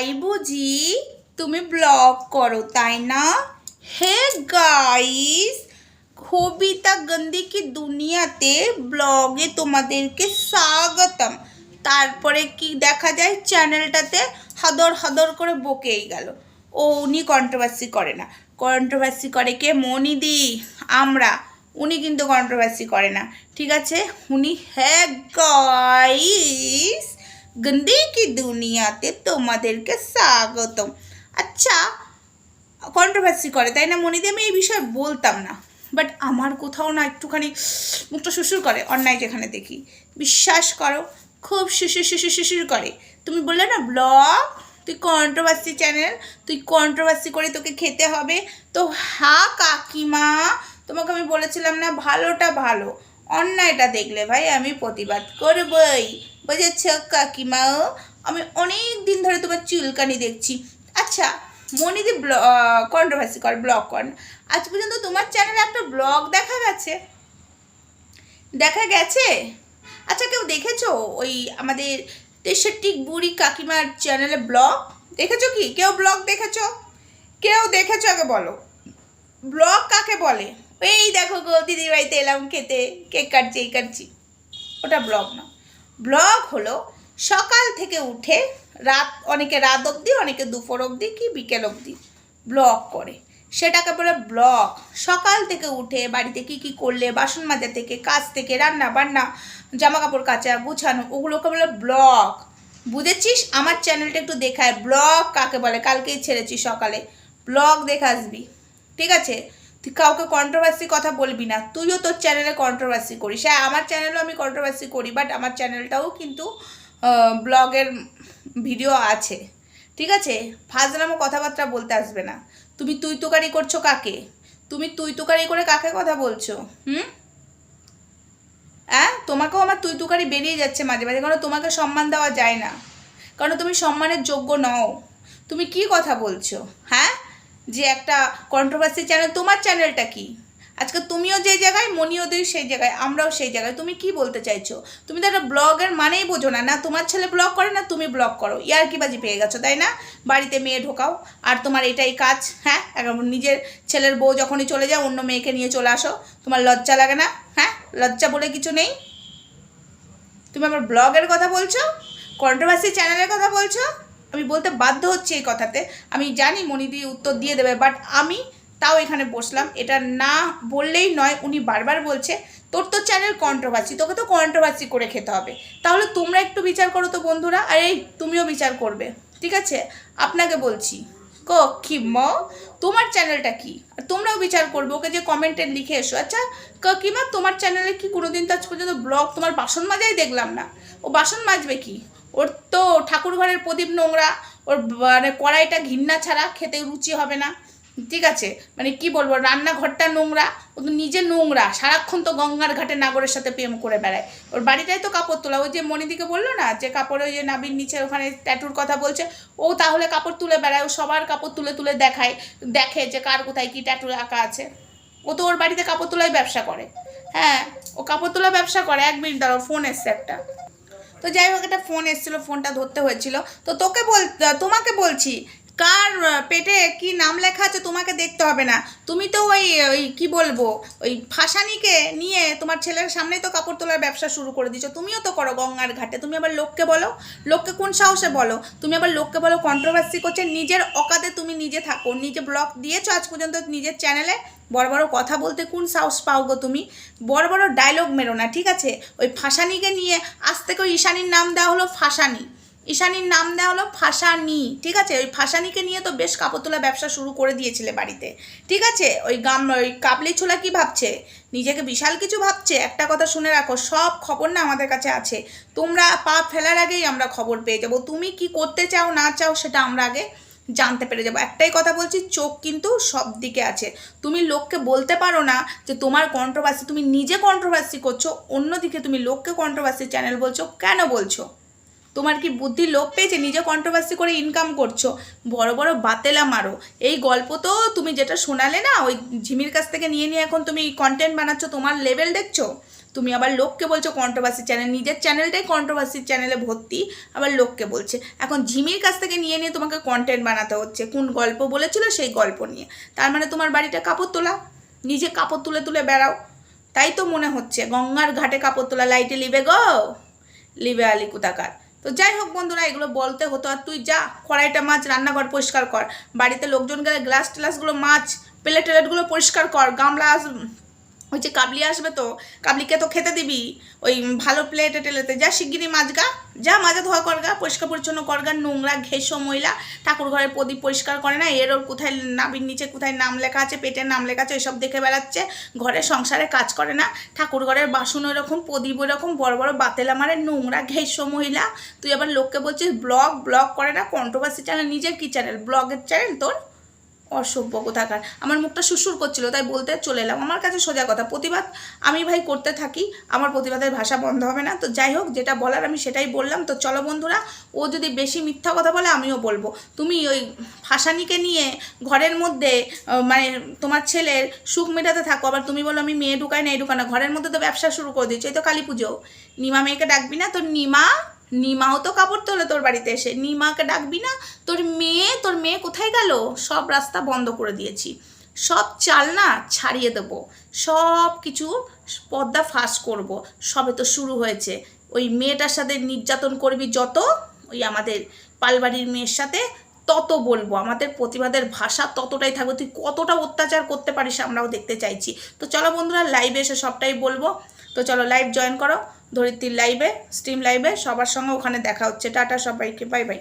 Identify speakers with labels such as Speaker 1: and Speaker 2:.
Speaker 1: তাই বুঝি তুমি ব্লগ করো, তাই না? হে গাইস কবিতা গন্দি কি দুনিয়াতে ব্লগে তোমাদেরকে স্বাগতম। তারপরে কি দেখা যায়? চ্যানেলটাতে হাদর হাদর করে বকেই গেল। ও, উনি কন্ট্রোভার্সি করে না। কন্ট্রোভার্সি করে কে? মনিদি আমরা। উনি কিন্তু কন্ট্রোভার্সি করে না। ঠিক আছে? উনি হ্যাঁ গাইস গন্দি কি দুনিয়াতে তোমাদেরকে স্বাগতম আচ্ছা কন্ট্রোভার্সি করে তাই না মনিদি আমি এই বিষয়ে বলতাম না বাট আমার কোথাও না একটুখানি মুখটা শ্বশুর করে অন্যায় যেখানে দেখি বিশ্বাস করো খুব শিশির শিশির শিশির করে তুমি বললে না ব্লগ তুই কন্ট্রোভার্সি চ্যানেল তুই কন্ট্রোভার্সি করে তোকে খেতে হবে তো হা কাকিমা তোমাকে আমি বলেছিলাম না, ভালোটা ভালো। অন্যায়টা দেখলে ভাই, আমি প্রতিবাদ করবই। বুঝেছ কাকিমাও, আমি অনেক দিন ধরে তোমার চুলকানি দেখছি। আচ্ছা মনিদি কন্ট্রোভার্সি কর ব্লগ কর আজ পর্যন্ত তোমার চ্যানেলে একটা ব্লগ দেখা গেছে। দেখা গেছে? আচ্ছা কেউ দেখেছ ওই আমাদের তেষট্টি বুড়ি কাকিমার চ্যানেলে ব্লগ দেখেছ কি? কেউ ব্লগ দেখেছ? কেউ দেখেছ আগে বলো। ব্লগ কাকে বলে? এই দেখো গো, দিদির বাড়িতে এলাম খেতে। কেক কাটছি, এই কাটছি। ওটা ব্লগ না। ব্লগ হলো সকাল থেকে উঠে রাত, অনেকে রাত অবধি, অনেকে দুপুর অবধি কি বিকেল অবধি ব্লগ করে। সেটাকে বলে ব্লগ। সকাল থেকে উঠে বাড়িতে কি কি করলে, বাসন মাজা থেকে, কাজ থেকে, রান্না বান্না জামা কাপড় কাচা, গুছানো, ওগুলোকে বলে ব্লগ। বুঝেছিস? আমার চ্যানেলটা একটু দেখায়। ব্লগ কাকে বলে? কালকেই ছেড়েছি সকালে। ব্লগ দেখে আসবি ঠিক আছে? তুই কাউকে কন্ট্রোভার্সি কথা বলবি না, তুইও তোর চ্যানেলে কন্ট্রোভার্সি করিস। হ্যাঁ আমার চ্যানেলেও আমি কন্ট্রোভার্সি করি বাট আমার চ্যানেলটাও কিন্তু ব্লগের ভিডিও আছে। ঠিক আছে? ফাজলামো কথাবার্তা বলতে আসবে না। তুমি তুই তুকারি করছ কাকে? তুমি তুই তুকারি করে কাকে কথা বলছো? হুম? হ্যাঁ তোমাকেও আমার তুই তুকারি বেরিয়ে যাচ্ছে মাঝে মাঝে কারণ তোমাকে সম্মান দেওয়া যায় না। কারণ তুমি সম্মানের যোগ্য নও। তুমি কি কথা বলছো? হ্যাঁ? যে একটা কন্ট্রোভার্সি চ্যানেল তোমার চ্যানেলটা কি? আজকে তুমিও যে জায়গায়, মনিও দুই সেই জায়গায়, আমরাও সেই জায়গায়। তুমি কি বলতে চাইছো? তুমি তো একটা ব্লগের মানেই বোঝো না। না, তোমার ছেলে ব্লগ করে, না তুমি ব্লগ করো। ইয়ার কি বাজি পেয়ে গেছো, তাই না? বাড়িতে মেয়ে ঢোকাও। আর তোমার এটাই কাজ হ্যাঁ? নিজের ছেলের বউ যখনই চলে যায় অন্য মেয়েকে নিয়ে চলে আসো। তোমার লজ্জা লাগে না? হ্যাঁ? লজ্জা বলে কিছু নেই? তুমি আমার ব্লগের কথা বলছো? কন্ট্রোভার্সি চ্যানেলের কথা বলছো? আমি বলতে বাধ্য হচ্ছি এই কথাতে। আমি জানি মনিদি উত্তর দিয়ে দেবে বাট আমি তাও এখানে বসলাম। এটা না বললেই নয়, উনি বারবার বলছে, তোর তো চ্যানেল কন্ট্রোভার্সি তোকে তো কন্ট্রোভার্সি করে খেতে হবে। তাহলে তোমরা একটু বিচার করো তো বন্ধুরা, আর এই তুমিও বিচার করবে। ঠিক আছে? আপনাকে বলছি, কো, কি ম? তোমার চ্যানেলটা কি? আর তোমরাও বিচার করবে, ওকে যে কমেন্টে লিখে এসো। আচ্ছা কাকিমা তোমার চ্যানেলে কি কোনোদিন তো আজ পর্যন্ত ব্লগ তোমার বাসন মাজাই দেখলাম না। ও বাসন মাজবে কি? ওর তো ঠাকুর ঘরের প্রদীপ নোংরা, ওর মানে কড়াইটা ঘিন্না ছাড়া খেতে রুচি হবে না। ঠিক আছে? মানে কি বলব, রান্নাঘরটা নোংরা, ও তো নিজে নোংরা, সারাক্ষণ তো গঙ্গার ঘাটে নাগরের সাথে প্রেম করে বেড়ায়। ওর বাড়িটাই তো কাপড় তোলা, ওই যে মনিদিকে বলল না, যে কাপড় ওই যে নাবির নিচে ওখানে ট্যাটুর কথা বলছে, ও তাহলে কাপড় তুলে বেড়ায়, ও সবার কাপড় তুলে তুলে দেখায়, দেখে যে কার কোথায় কি ট্যাটু আঁকা আছে। ও তো ওর বাড়িতে কাপড় তোলাই ব্যবসা করে। হ্যাঁ ও কাপড় তোলা ব্যবসা করে, এক মিনিট দাঁড়াও ফোন এসছে একটা। তো যাই হোক একটা ফোন এসেছিল ফোনটা ধরতে হয়েছিল। তো তোকে বল তোমাকে বলছি কার পেটে কি নাম লেখা আছে তোমাকে দেখতে হবে না। তুমি তো ওই ওই কি বলব, ওই ফাঁসানিকে নিয়ে তোমার ছেলের সামনেই তো কাপড় তোলার ব্যবসা শুরু করে দিচ্ছ তুমিও তো করো গঙ্গার ঘাটে। তুমি আবার লোককে বলো। লোককে কোন সাহসে বলো? তুমি আবার লোককে বলো কন্ট্রোভার্সি করছে। নিজের অকাদে তুমি নিজে থাকো। নিজে ব্লগ দিয়েছ আজ পর্যন্ত নিজের চ্যানেলে বড় বড় কথা বলতে কোন সাহস পাও গো তুমি? বড় বড় ডায়লগ মেরো না, ঠিক আছে? ওই ফাঁসানিকে নিয়ে আজ থেকে ওই ঈশানীর নাম দেওয়া হলো ফাঁসানি ঈশানীর নাম দেওয়া হলো ফাঁসানি ঠিক আছে? ওই ফাঁসানিকে নিয়ে তো বেশ কাপড় তোলা ব্যবসা শুরু করে দিয়েছিলে বাড়িতে, ঠিক আছে? ওই গাম ওই কাবলি ছোলা কি ভাবছে? নিজেকে বিশাল কিছু ভাবছে? একটা কথা শুনে রাখো, সব খবর না আমাদের কাছে আছে। তোমরা পা ফেলার আগেই আমরা খবর পেয়ে যাব। তুমি কি করতে চাও, না চাও, সেটা আমরা আগে জানতে পেরে যাব। একটাই কথা বলছি, চোখ কিন্তু সব দিকে আছে। তুমি লোককে বলতে পারো না যে তোমার কন্ট্রোভার্সি তুমি নিজে কন্ট্রোভার্সি করছ, অন্যদিকে তুমি লোককে কন্ট্রোভার্সি চ্যানেল বলছো, কেন বলছো? তোমার কি বুদ্ধি লোপ পেয়েছে? নিজে কন্ট্রোভার্সি করে ইনকাম করছ। বড় বড় বাতেলা মারো। এই গল্প তো তুমি যেটা শোনালে না, ওই ঝিমির কাছ থেকে নিয়ে নিয়ে এখন তুমি কন্টেন্ট বানাচ্ছ, তোমার লেভেল দেখছ? তুমি আবার লোককে বলছো কন্ট্রোভার্সি চ্যানেল নিজের চ্যানেলটাই কন্ট্রোভার্সি চ্যানেলে ভর্তি, আবার লোককে বলছে। এখন ঝিমির কাছ থেকে নিয়ে নিয়ে তোমাকে কন্টেন্ট বানাতে হচ্ছে, কোন গল্প বলেছিল সেই গল্প নিয়ে। তার মানে তোমার বাড়িটা কাপড় তোলা, নিজে কাপড় তুলে তুলে বেড়াও। তাই তো মনে হচ্ছে, গঙ্গার ঘাটে কাপড় তোলা, লাইটে লিবে গো? লিবে আলি কুতাকার তো যাই হোক বন্ধুরা, এগুলো বলতে হতো। আর তুই যা, কড়াইটা মাছ, রান্নাঘর পরিষ্কার কর। বাড়িতে লোকজন গেলে গ্লাস টেলাসগুলো মাছ, প্লেট টেলেটগুলো পরিষ্কার কর। গামলা ওই যে কাবলি আসবে তো, কাবলিকে তো খেতে দিবি। ওই ভালো প্লেটে টেলেতে, যা শিগগিরি মাজগা যা মাজা ধোয়া করগা পরিষ্কার পরিচ্ছন্ন করগা নোংরা, ঘেঁষো ময়লা, ঠাকুর ঘরের প্রদীপ পরিষ্কার করে না, এর ওর কোথায় নাবির নিচে কোথায় নাম লেখা আছে, পেটের নাম লেখা আছে এসব দেখে বেড়াচ্ছে, ঘরে সংসারে কাজ করে না, ঠাকুর ঘরের বাসন ওরকম প্রদীপ ওরকম বড় বড় বাতেলা মারে নোংরা, ঘেঁষো মহিলা তুই আবার লোককে বলছিস, ব্লগ ব্লগ করে না কন্ট্রোভার্সি চ্যানেল নিজের কী চ্যানেল ব্লগের চ্যানেল তোর? অসভ্য কোথাকার। আমার মুখটা সুসুর করছিল, তাই বলতে চলে এলাম। আমার কাছে সোজা কথা, প্রতিবাদ আমি ভাই করতে থাকি, আমার প্রতিবাদের ভাষা বন্ধ হবে না। তো যাই হোক, যেটা বলার আমি সেটাই বললাম। তো চলো বন্ধুরা, ও যদি বেশি মিথ্যা কথা বলে, আমিও বলব। তুমি ওই ফাঁসানিকে নিয়ে ঘরের মধ্যে মানে তোমার ছেলের সুখ মেটাতে থাকো। আবার তুমি বলো, আমি মেয়ে ঢুকাই না এই ঢুকাই না। ঘরের মধ্যে তো ব্যবসা শুরু করে দিচ্ছি এই তো কালী পুজো। নিমা মেয়েকে ডাকবি না? তো নিমা নিমাও তো কাপড় তোলে তোর বাড়িতে এসে। নিমাকে ডাকবি না? তোর মেয়ে তোর মেয়ে কোথায় গেল? সব রাস্তা বন্ধ করে দিয়েছি। সব চাল না ছাড়িয়ে দেবো। সব কিছু পর্দা ফাঁস করব। সবে তো শুরু হয়েছে। ওই মেয়েটার সাথে নির্যাতন করবি যত, ওই আমাদের পালবাড়ির মেয়ের সাথে তত বলব। আমাদের প্রতিবাদের ভাষা ততটাই থাকবে। তুই কতটা অত্যাচার করতে পারিস আমরাও দেখতে চাইছি। তো চলো বন্ধুরা লাইভে এসে সবটাই বলব। তো চলো লাইভ জয়েন করো। ধরিত্রীর লাইভে স্ট্রিম লাইভে সবার সঙ্গে ওখানে দেখা হচ্ছে। টাটা সবাইকে বাই বাই